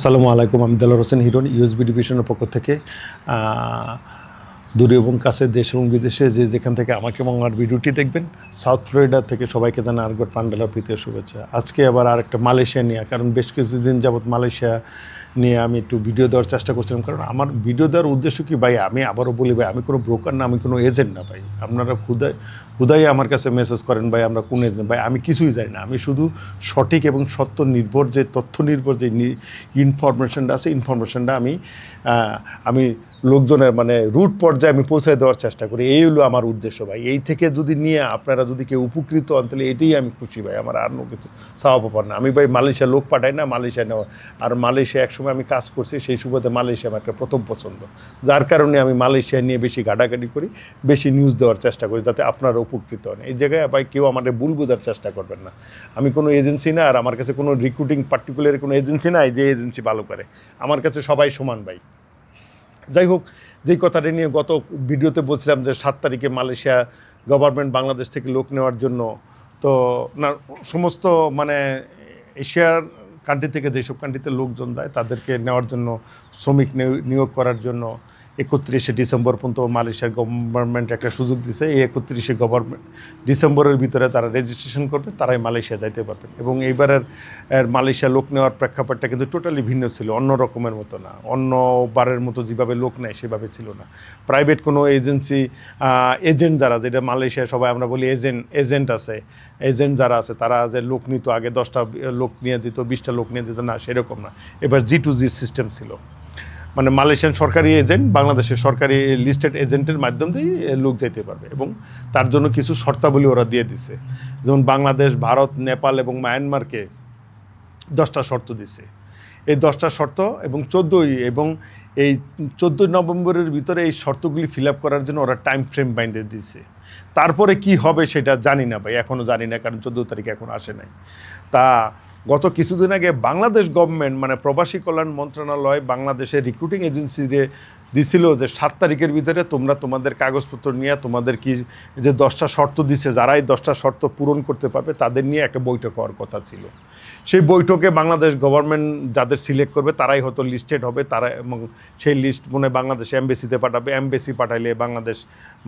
আসসালামু আলাইকুম, আমি দেলার হোসেন হিরন ইউএসবি ডিভিশনের পক্ষ থেকে। দূরে এবং কাছে দেশ এবং বিদেশে যে যেখান থেকে আমাকে এবং আমার ভিডিওটি দেখবেন সাউথ ফ্লোরিডা থেকে সবাইকে জানা গোট পান্ডালা প্রীতীয় শুভেচ্ছা। আজকে আবার আরেকটা মালয়েশিয়া নিয়ে, কারণ বেশ কিছুদিন যাবৎ মালয়েশিয়া নিয়ে আমি একটু ভিডিও দেওয়ার চেষ্টা করছিলাম। কারণ আমার ভিডিও দেওয়ার উদ্দেশ্য কি ভাই? আমি আবারও বলি ভাই, আমি কোনো ব্রোকার না, আমি কোনো এজেন্ট না ভাই। আপনারা খুদাই খুদাই আমার কাছে মেসেজ করেন ভাই, আমরা কোন এজেন্ট ভাই, আমি কিছুই জানি না। আমি শুধু সঠিক এবং সত্য নির্ভর যে তথ্য নির্ভর যে ইনফরমেশনটা আছে ইনফরমেশনটা আমি আমি লোকজনের মানে রুট পর্যায়ে আমি পৌঁছে দেওয়ার চেষ্টা করি। এই হলো আমার উদ্দেশ্য ভাই। এই থেকে যদি নিয়ে আপনারা যদি কেউ উপকৃত হন, তাহলে এটাই আমি খুশি ভাই। আমার আর কিছু চাওয়া পাবার না। আমি ভাই মালয়েশিয়া লোক পাঠাই না, মালয়েশিয়া নেওয়া। আর মালয়েশিয়া একসময় আমি কাজ করছি, সেই সুবাদে মালয়েশিয়া আমার একটা প্রথম পছন্দ। যার কারণে আমি মালয়েশিয়া নিয়ে বেশি ঘাটাঘাটি করি, বেশি নিউজ দেওয়ার চেষ্টা করি, যাতে আপনারা উপকৃত হন। এই জায়গায় ভাই কেউ আমাদের ভুল বোঝার চেষ্টা করবেন না। আমি কোনো এজেন্সি না, আর আমার কাছে কোনো রিক্রুটিং পার্টিকুলার কোনো এজেন্সি নাই যে এজেন্সি ভালো করে। আমার কাছে সবাই সমান ভাই। যাই হোক, যেই কথাটা নিয়ে গত ভিডিওতে বলছিলাম যে সাত তারিখে মালয়েশিয়া গভর্নমেন্ট বাংলাদেশ থেকে লোক নেওয়ার জন্য, তো না, সমস্ত মানে এশিয়ার কান্ট্রি থেকে যেসব কান্ট্রিতে লোকজন যায় তাদেরকে নেওয়ার জন্য, শ্রমিক নিয়োগ- নিয়োগ করার জন্য একত্রিশে ডিসেম্বর পর্যন্ত মালয়েশিয়ার গভর্নমেন্ট একটা সুযোগ দিছে। এই একত্রিশে গভর্নমেন্ট ডিসেম্বরের ভিতরে তারা রেজিস্ট্রেশন করবে, তারাই মালয়েশিয়া যাইতে পারবে। এবং এইবারের মালয়েশিয়া লোক নেওয়ার প্রেক্ষাপটটা কিন্তু টোটালি ভিন্ন ছিল, অন্য রকমের মতো না। অন্য বারের মতো যেভাবে লোক নেয়, সেভাবে ছিল না। প্রাইভেট কোনো এজেন্সি এজেন্ট যারা, যেটা মালয়েশিয়া সবাই আমরা বলি এজেন্ট এজেন্ট আছে এজেন্ট যারা আছে, তারা যে লোক নিত আগে দশটা লোক নিয়ে দিত, বিশটা লোক নিয়ে দিত, না, সেরকম না। এবার জি টু জি সিস্টেম ছিল। মানে মালয়েশিয়ান সরকারি এজেন্ট, বাংলাদেশের সরকারি লিস্টেড এজেন্টের মাধ্যম দিয়ে লোক যেতে পারবে এবং তার জন্য কিছু শর্তাবলী ওরা দিয়ে দিছে। যেমন বাংলাদেশ, ভারত, নেপাল এবং মায়ানমারকে দশটা শর্ত দিছে। এই দশটা শর্ত এবং চোদ্দোই এবং এই চোদ্দোই নভেম্বরের ভিতরে এই শর্তগুলি ফিল আপ করার জন্য ওরা টাইম ফ্রেম বাইন্ধে দিছে। তারপরে কি হবে সেটা জানি না ভাই এখনও জানি না কারণ চোদ্দ তারিখ এখন আসে নাই। তা গত কিছুদিন আগে বাংলাদেশ গভর্নমেন্ট মানে প্রবাসী কল্যাণ মন্ত্রণালয় বাংলাদেশের রিক্রুটিং এজেন্সিরে দিছিল যে সাত তারিখের ভিতরে তোমরা তোমাদের কাগজপত্র নিয়ে তোমাদের কি যে দশটা শর্ত দিছে, যারাই দশটা শর্ত পূরণ করতে পারবে তাদের নিয়ে একটা বৈঠক হওয়ার কথা ছিল। সেই বৈঠকে বাংলাদেশ গভর্নমেন্ট যাদের সিলেক্ট করবে তারাই হয়তো লিস্টেড হবে, তারা এবং সেই লিস্ট মনে বাংলাদেশ এমবেসিতে পাঠাবে, এমবেসি পাঠাইলে বাংলাদেশ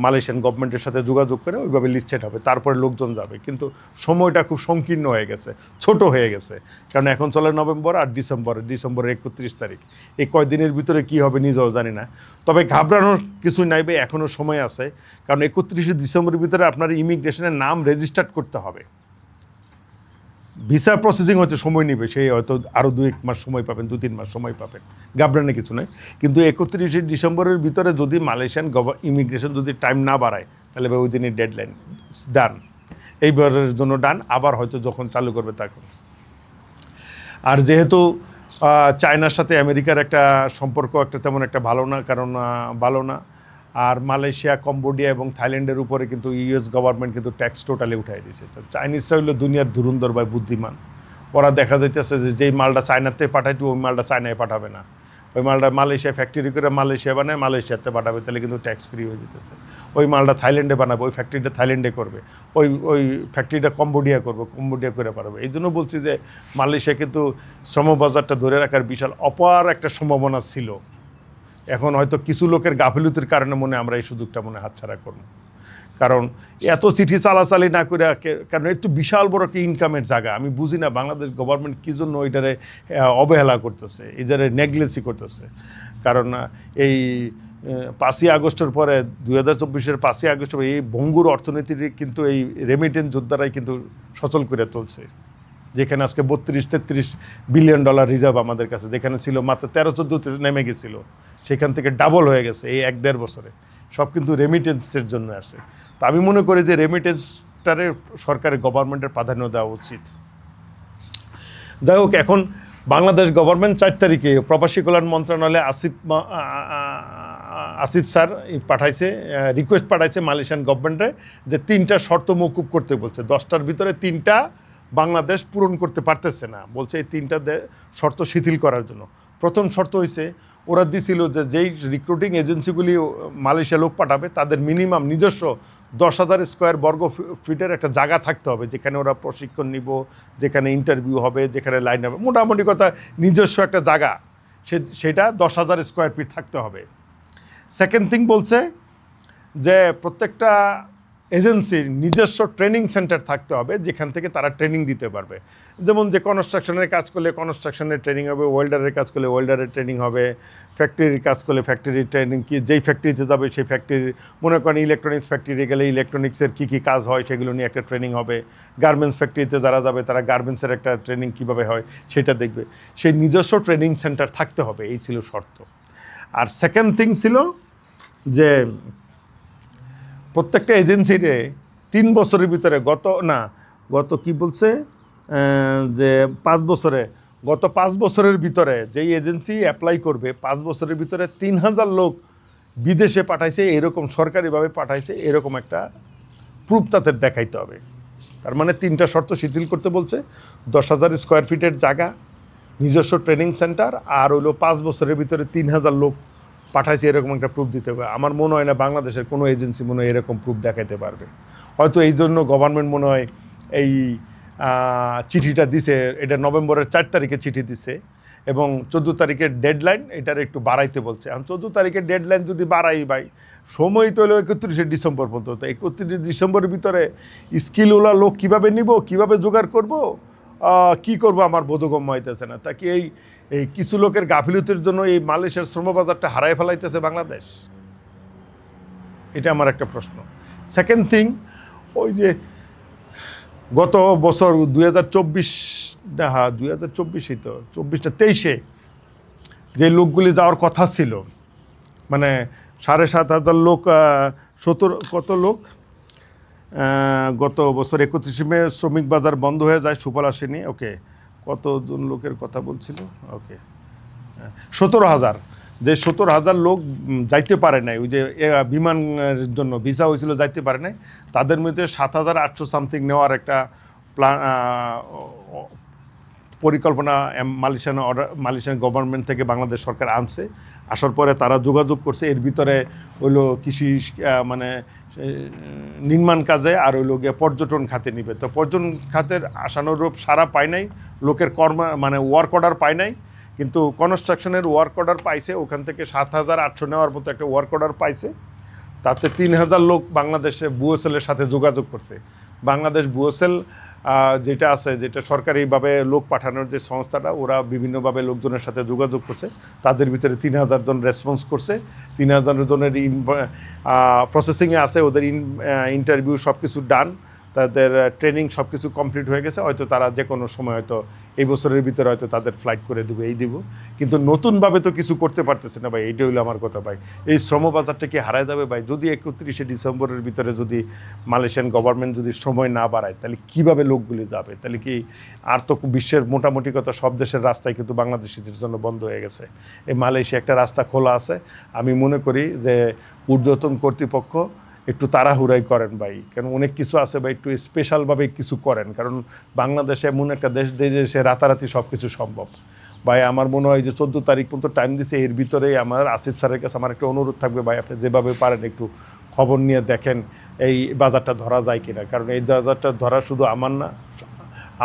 মালয়েশিয়ান গভর্নমেন্টের সাথে যোগাযোগ করে ওইভাবে লিস্টেড হবে, তারপরে লোকজন যাবে। কিন্তু সময়টা খুব সংকীর্ণ হয়ে গেছে, ছোট হয়ে গেছে, কারণ এখন চলে নভেম্বর আর ডিসেম্বর, ডিসেম্বরের একত্রিশ তারিখ। এই কয়দিনের ভিতরে কি হবে নিজেও জানি না। তবে ঘাবড়ানোর কিছু নাই ভাই এখনও সময় আছে। কারণ একত্রিশে ডিসেম্বরের ভিতরে আপনার ইমিগ্রেশনের নাম রেজিস্টার্ড করতে হবে। ভিসা প্রসেসিং হয়তো সময় নেবে সেই হয়তো আরও দু এক মাস সময় পাবেন, দু তিন মাস সময় পাবেন। ঘাবড়ানোর কিছু নয় কিন্তু একত্রিশে ডিসেম্বরের ভিতরে যদি মালয়েশিয়ান ইমিগ্রেশন যদি টাইম না বাড়ায়, তাহলে ওই দিনই ডেডলাইন ডান এইবারের জন্য ডান আবার হয়তো যখন চালু করবে তখন। আর যেহেতু চায়নার সাথে আমেরিকার একটা সম্পর্ক একটা তেমন একটা ভালো না, কারণ ভালো না। আর মালয়েশিয়া, কম্বোডিয়া এবং থাইল্যান্ডের উপরে কিন্তু ইউএস গভর্নমেন্ট কিন্তু ট্যাক্স টোটালি উঠাই দিয়েছে। তো চাইনিজরা হলো দুনিয়ার ধুরুন্দর বা বুদ্ধিমান। ওরা দেখা যাইতেছে যে, যেই মালটা চায়নাতে পাঠাইতো, ওই মালটা চায়নায় পাঠাবে না। ওই মালটা মালয়েশিয়া ফ্যাক্টরি করে মালয়েশিয়া বানায়, মালয়েশিয়াতে পাঠাবে তাহলে কিন্তু ট্যাক্স ফ্রি হয়ে যেতেছে। ওই মালটা থাইল্যান্ডে বানাবে, ওই ফ্যাক্টরিটা থাইল্যান্ডে করবে, ওই ওই ফ্যাক্টরিটা কম্বোডিয়া করবে, কম্বোডিয়া করে পারবে এই জন্য বলছি যে মালয়েশিয়া কিন্তু শ্রমবাজারটা ধরে রাখার বিশাল অপার একটা সম্ভাবনা ছিল। এখন হয়তো কিছু লোকের গাফিলতির কারণে মনে আমরা এই সুযোগটা মনে হাতছাড়া করব। কারণ এত চিঠি চালাচালি না করে কারণ একটু বিশাল বড় একটা ইনকামের জায়গা আমি বুঝি না বাংলাদেশ গভর্নমেন্ট কী জন্য ওইটারে অবহেলা করতেছে এটারে নেগলেসি করতেছে কারণ এই পাঁচই আগস্টের পরে দুই হাজার চব্বিশের পাঁচই আগস্টের পরে এই ভঙ্গুর অর্থনীতির কিন্তু এই রেমিটেন্স যোদ্ধারাই কিন্তু সচল করে তুলছে যেখানে আজকে বত্রিশ তেত্রিশ বিলিয়ন ডলার রিজার্ভ আমাদের কাছে যেখানে ছিল মাত্র তেরো চোদ্দোতে নেমে গেছিল সেখান থেকে ডাবল হয়ে গেছে এই এক দেড় বছরে সব কিন্তু রেমিটেন্সের জন্য আসে। তা আমি মনে করি যে রেমিটেন্সটারে সরকারের গভর্নমেন্টের প্রাধান্য দেওয়া উচিত। যাই হোক, এখন বাংলাদেশ গভর্নমেন্ট চার তারিখে প্রবাসী কল্যাণ মন্ত্রণালয়ে আসিফ আসিফ স্যার পাঠাইছে রিকোয়েস্ট পাঠাইছে মালয়েশিয়ান গভর্নমেন্টে যে তিনটা শর্ত মৌকুব করতে বলছে। দশটার ভিতরে তিনটা বাংলাদেশ পূরণ করতে পারতেছে না। বলছে এই তিনটা শর্ত শিথিল করার জন্য। প্রথম শর্ত হয়েছে ওরা দিছিল যে যেই রিক্রুটিং এজেন্সিগুলি মালয়েশিয়া লোক পাঠাবে, তাদের মিনিমাম নিজস্ব দশ হাজার স্কোয়ার বর্গ ফিটের একটা জায়গা থাকতে হবে, যেখানে ওরা প্রশিক্ষণ নিব, যেখানে ইন্টারভিউ হবে, যেখানে লাইন হবে। মোটামুটি কথা নিজস্ব একটা জায়গা, সে, সেটা দশ হাজার স্কোয়ার ফিট থাকতে হবে। সেকেন্ড থিং বলছে যে প্রত্যেকটা এজেন্সির নিজস্ব ট্রেনিং সেন্টার থাকতে হবে, যেখান থেকে তারা ট্রেনিং দিতে পারবে। যেমন যে কনস্ট্রাকশনের কাজ করলে কনস্ট্রাকশনের ট্রেনিং হবে, ওয়েল্ডারের কাজ করলে ওয়েল্ডারের ট্রেনিং হবে, ফ্যাক্টরির কাজ করলে ফ্যাক্টরির ট্রেনিং, কি যেই ফ্যাক্টরিতে যাবে সেই ফ্যাক্টরির, মনে করেন ইলেকট্রনিক্স ফ্যাক্টরি গেলে ইলেকট্রনিক্সের কী কী কাজ হয় সেগুলো নিয়ে একটা ট্রেনিং হবে। গার্মেন্টস ফ্যাক্টরিতে যারা যাবে, তারা গার্মেন্টসের একটা ট্রেনিং কীভাবে হয় সেটা দেখবে। সেই নিজস্ব ট্রেনিং সেন্টার থাকতে হবে, এই ছিল শর্ত। আর সেকেন্ড থিং ছিল যে প্রত্যেকটা এজেন্সিরে তিন বছরের ভিতরে গত, না, গত কি বলছে? যে পাঁচ বছরে, গত পাঁচ বছরের ভিতরে যেই এজেন্সি অ্যাপ্লাই করবে, পাঁচ বছরের ভিতরে তিন হাজার লোক বিদেশে পাঠাইছে, এরকম সরকারিভাবে পাঠাইছে, এরকম একটা প্রুফ তাদের দেখাইতে হবে। তার মানে তিনটা শর্ত শিথিল করতে বলছে। দশ হাজার স্কোয়ার ফিটের জায়গা, নিজস্ব ট্রেনিং সেন্টার আর হইল পাঁচ বছরের ভিতরে তিন হাজার লোক পাঠাইছে এরকম একটা প্রুফ দিতে হবে। আমার মনে হয় না বাংলাদেশের কোনো এজেন্সি মনে হয় এরকম প্রুফ দেখাতে পারবে। হয়তো এই জন্য গভর্নমেন্ট মনে হয় এই চিঠিটা দিছে, এটা নভেম্বরের চার তারিখে চিঠি দিছে এবং চোদ্দ তারিখের ডেডলাইন এটার একটু বাড়াইতে বলছে। এখন চোদ্দ তারিখের ডেডলাইন যদি বাড়াই ভাই, সময় তো হলো একত্রিশে ডিসেম্বর পর্যন্ত। একত্রিশে ডিসেম্বরের ভিতরে স্কিলওয়ালা লোক কীভাবে নিব, কীভাবে জোগাড় করব? কি করব আমার বোধগম্য হইতেছে না। তা কি এই এই কিছু লোকের গাফিলতির জন্য এই মালয়েশিয়ার শ্রমবাজারটা হারায় ফেলাইতেছে বাংলাদেশ? এটা আমার একটা প্রশ্ন। সেকেন্ড থিং ওই যে গত বছর দুই হাজার চব্বিশ, না হ্যাঁ দুই হাজার চব্বিশই তো, চব্বিশটা তেইশে যে লোকগুলি যাওয়ার কথা ছিল মানে সাড়ে সাত হাজার লোক সত্তর কত লোক? গত বছর একত্রিশে মে শ্রমিক বাজার বন্ধ হয়ে যায়, সুফল আসেনি। ওকে, কতজন লোকের কথা বলছিল? ওকে সতেরো হাজার। যে সতেরো হাজার লোক যাইতে পারে নাই, ওই যে বিমানের জন্য ভিসা হয়েছিল, যাইতে পারে নাই, তাদের মধ্যে সাত হাজার আটশো সামথিং নেওয়ার একটা প্ল্যান পরিকল্পনা মালয়েশিয়ান অর্ডার মালয়েশিয়ান গভর্নমেন্ট থেকে বাংলাদেশ সরকার আনছে। আসার পরে তারা যোগাযোগ করছে, এর ভিতরে হইল কৃষি মানে নির্মাণ কাজে আর হইল গিয়ে পর্যটন খাতে নিবে। তো পর্যটন খাতের আশানুরূপ সারা পায় নাই, লোকের কর্ম মানে ওয়ার্ক অর্ডার পায় নাই, কিন্তু কনস্ট্রাকশনের ওয়ার্ক অর্ডার পাইছে, ওখান থেকে সাত হাজার আটশো নেওয়ার মতো একটা ওয়ার্ক অর্ডার পাইছে। তাতে তিন হাজার লোক বাংলাদেশে বুয়েসেলের সাথে যোগাযোগ করছে। বাংলাদেশ বুয়েসেল যেটা আছে, যেটা সরকারিভাবে লোক পাঠানোর যে সংস্থাটা, ওরা বিভিন্নভাবে লোকজনের সাথে যোগাযোগ করছে। তাদের ভিতরে তিন হাজার জন রেসপন্স করছে। তিন হাজার জনের ইন প্রসেসিংয়ে আছে, ওদের ইন ইন্টারভিউ সব কিছু ডান তাদের ট্রেনিং সব কিছু কমপ্লিট হয়ে গেছে, হয়তো তারা যে কোনো সময় হয়তো এই বছরের ভিতরে হয়তো তাদের ফ্লাইট করে দেবে, এই দিব। কিন্তু নতুনভাবে তো কিছু করতে পারতেছে না ভাই এইটা হইল আমার কথা ভাই। এই শ্রমবাজারটা কি হারায় যাবে ভাই? যদি একত্রিশে ডিসেম্বরের ভিতরে যদি মালয়েশিয়ান গভর্নমেন্ট যদি সময় না বাড়ায়, তাহলে কীভাবে লোকগুলি যাবে? তাহলে কি আর তো বিশ্বের মোটামুটি কথা সব দেশের রাস্তায় কিন্তু বাংলাদেশিদের জন্য বন্ধ হয়ে গেছে। এই মালয়েশিয়া একটা রাস্তা খোলা আছে। আমি মনে করি যে ঊর্ধ্বতন কর্তৃপক্ষ একটু তাড়াহুড়াই করেন ভাই। কারণ অনেক কিছু আছে ভাই, একটু স্পেশালভাবে কিছু করেন। কারণ বাংলাদেশে এমন একটা দেশ দেশে রাতারাতি সব কিছু সম্ভব। ভাই, আমার মনে হয় যে চোদ্দ তারিখ পর্যন্ত টাইম দিছে, এর ভিতরেই আমার আসিফ স্যারের কাছে আমার একটা অনুরোধ থাকবে ভাই, আপনি যেভাবে পারেন একটু খবর নিয়ে দেখেন এই বাজারটা ধরা যায় কিনা। কারণ এই বাজারটা ধরা শুধু আমার না,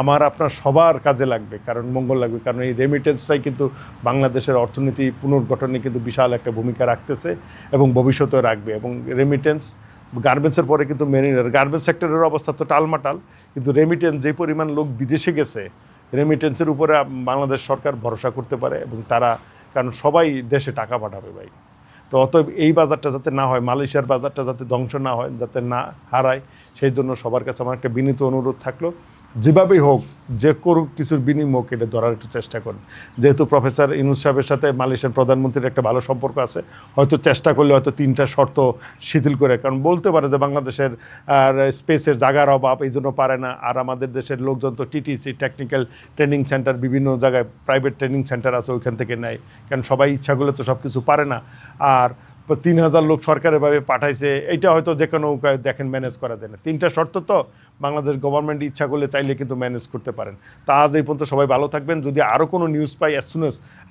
আমার আপনার সবার কাজে লাগবে, কারণ মঙ্গল লাগবে। কারণ এই রেমিটেন্সটাই কিন্তু বাংলাদেশের অর্থনীতি পুনর্গঠনে কিন্তু বিশাল একটা ভূমিকা রাখতেছে এবং ভবিষ্যতেও রাখবে। এবং রেমিটেন্স গার্মেন্টসের পরে কিন্তু মেরিনার গার্মেন্টস সেক্টরের অবস্থা তো টালমাটাল, কিন্তু রেমিটেন্স যে পরিমাণ লোক বিদেশে গেছে রেমিটেন্সের উপরে বাংলাদেশ সরকার ভরসা করতে পারে এবং তারা, কারণ সবাই দেশে টাকা পাঠাবে ভাই। তো অতএব এই বাজারটা যাতে না হয়, মালয়েশিয়ার বাজারটা যাতে ধ্বংস না হয়, যাতে না হারায়, সেই জন্য সবার কাছে আমার একটা বিনীত অনুরোধ থাকল। যেভাবেই হোক, যে করুক, কিছুর বিনিময় এটা ধরার একটু চেষ্টা করুন। যেহেতু প্রফেসর ইনুস সাহেবের সাথে মালয়েশিয়ার প্রধানমন্ত্রীর একটা ভালো সম্পর্ক আছে, হয়তো চেষ্টা করলে হয়তো তিনটা শর্ত শিথিল করে কারণ বলতে পারে যে বাংলাদেশের, আর স্পেসের জায়গার অভাব এই জন্য পারে না, আর আমাদের দেশের লোকজন তো টিটিসি টেকনিক্যাল ট্রেনিং সেন্টার বিভিন্ন জায়গায় প্রাইভেট ট্রেনিং সেন্টার আছে ওইখান থেকে নেয়। কারণ সবাই ইচ্ছা করলে তো সব কিছু পারে না। আর তিন হাজার লোক সরকারের ভাবে পাঠাইছে এটা হয়তো যে কোনো উপায়ে দেখেন ম্যানেজ করা যায় না। তিনটা শর্ত তো, বাংলাদেশ গভর্নমেন্ট ইচ্ছা করলে চাইলে কিন্তু ম্যানেজ করতে পারেন। তা আজ এই পর্যন্ত সবাই ভালো থাকবেন। যদি আরও কোনো নিউজ পাই অ্যাজ সুন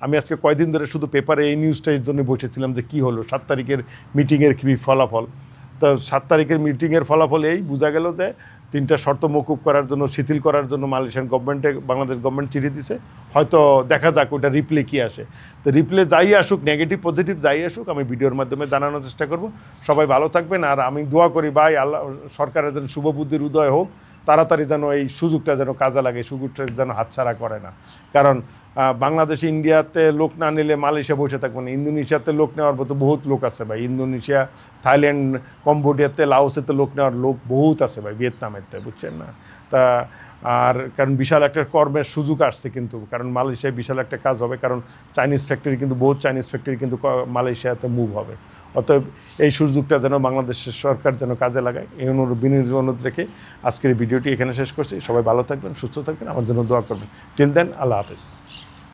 আমি আজকে কয়দিন ধরে শুধু পেপারে এই নিউজটার জন্য বসেছিলাম যে কী হলো, সাত তারিখের মিটিংয়ের কী ফলাফল। তো সাত তারিখের মিটিংয়ের ফলাফল এই, বোঝা গেল যে তিনটা শর্ত মকুব করার জন্য, শিথিল করার জন্য মালয়েশিয়ান গভর্নমেন্টে বাংলাদেশ গভর্নমেন্ট চিঠি দিছে। হয়তো দেখা যাক ওটা রিপ্লে কী আসে। তো রিপ্লে যাই আসুক নেগেটিভ পজিটিভ যাই আসুক, আমি ভিডিওর মাধ্যমে জানানোর চেষ্টা করব। সবাই ভালো থাকবেন, আর আমি দোয়া করি, ভাই, আল্লাহ, সরকারের যেন শুভ বুদ্ধির উদয় হোক, তাড়াতাড়ি যেন এই সুযোগটা যেন কাজে লাগে, সুযোগটা যেন হাতছাড়া করে না। কারণ বাংলাদেশ, ইন্ডিয়াতে লোক না নিলে মালয়েশিয়া বসে থাকবে না। ইন্দোনেশিয়াতে লোক নেওয়ার মতো বহুত লোক আছে ভাই। ইন্দোনেশিয়া, থাইল্যান্ড, কম্বোডিয়াতে, লাওসেতে লোক নেওয়ার লোক বহুত আছে ভাই ভিয়েতনামেতে বুঝছেন না? তা, আর কারণ বিশাল একটা কর্মের সুযোগ আসছে কিন্তু, কারণ মালয়েশিয়ায় বিশাল একটা কাজ হবে, কারণ চাইনিজ ফ্যাক্টরি কিন্তু, বহুত চাইনিজ ফ্যাক্টরি কিন্তু মালয়েশিয়াতে মুভ হবে। অতএব এই সুযোগটা যেন বাংলাদেশের সরকার যেন কাজে লাগায়, এই অনুরোধ, বিনীত অনুরোধ রেখে আজকের ভিডিওটি এখানে শেষ করছি। সবাই ভালো থাকবেন, সুস্থ থাকবেন, আমার জন্য দোয়া করবেন। টিল দেন আল্লাহ হাফেজ।